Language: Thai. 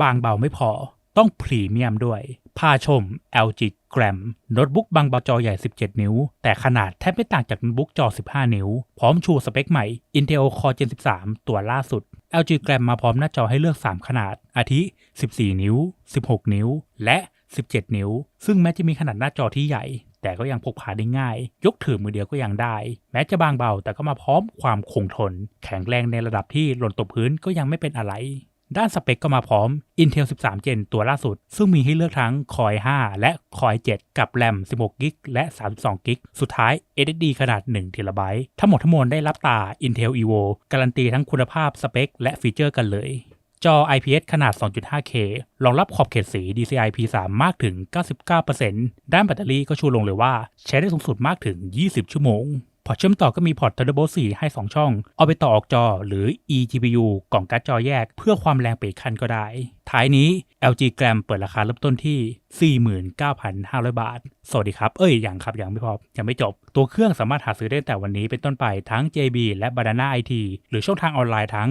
บางเบาไม่พอ ต้องพรีเมียมด้วย พาชม LG Gram โน้ตบุ๊กบางเบาจอใหญ่ 17 นิ้ว แต่ขนาดแทบไม่ต่างจากโน้ตบุ๊กจอ 15 นิ้ว พร้อมชูสเปคใหม่ Intel Core Gen 13 ตัวล่าสุด LG Gram มาพร้อมหน้าจอให้เลือก 3 ขนาด อาทิ 14 นิ้ว 16 นิ้ว และ 17 นิ้ว ซึ่งแม้จะมีขนาดหน้าจอที่ใหญ่แต่ก็ยังพกพาได้ง่าย ยกถือมือเดียวก็ยังได้ แม้จะบางเบาแต่ก็มาพร้อมความคงทน แข็งแรงในระดับที่หล่นตกพื้นก็ยังไม่เป็นอะไร ด้านสเปคก็มาพร้อม Intel 13 Gen ตัวล่าสุด ซึ่งมีให้เลือกทั้ง Core 5และ Core 7กับ RAM 16 g b และ32 g b สุดท้าย SSD ขนาด1 t b ทั้งหมดทั้งมวลได้รับตา Intel Evo การันตีทั้งคุณภาพสเปค และฟีเจอร์กันเลย จอ IPS ขนาด 2.5K รองรับขอบเขตสี DCI P3 มากถึง 99%ด้านแบตเตอรี่ก็ชูลงเลยว่า ใช้ได้สูงสุดมากถึง 20 ชั่วโมง พอร์ตเชื่อมต่อก็มีพอร์ต Thunderbolt 4 ให้ 2 ช่อง เอาไปต่อออกจอหรือ eGPU กล่องการ์ดจอแยก เพื่อความแรงเปอีกคันก็ได้ ท้ายนี้ LG Gram เปิดราคาเริ่มต้นที่ 49,500 บาท สวัสดีครับ เอ้ย อย่างครับ อย่างไม่พอ ยังไม่จบ ตัวเครื่องสามารถหาซื้อได้ตั้งแต่วันนี้เป็นต้นไปทั้ง JB และ Banana IT หรือช่องทางออนไลน์ทั้ง